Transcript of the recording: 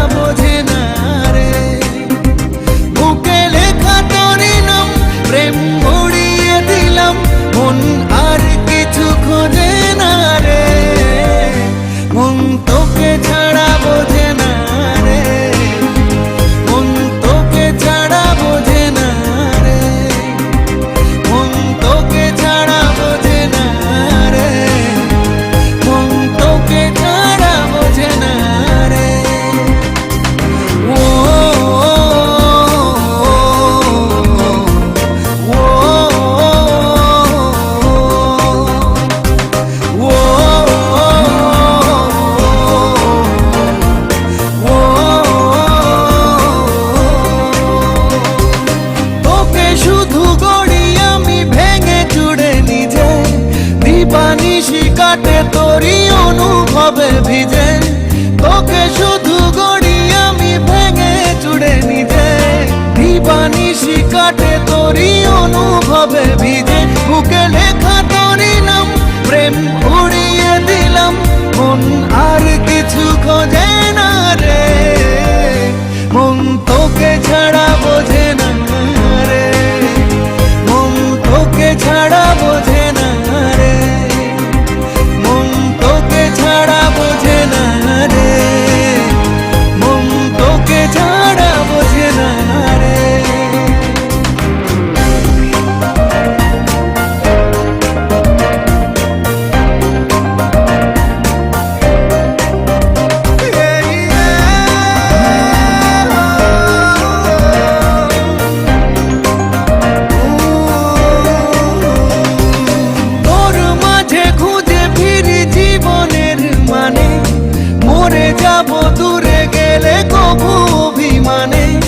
amor কাটে তোরই অনুভবে ভিজে বুকে যাব দূরে গেলে কভু অভিমানে।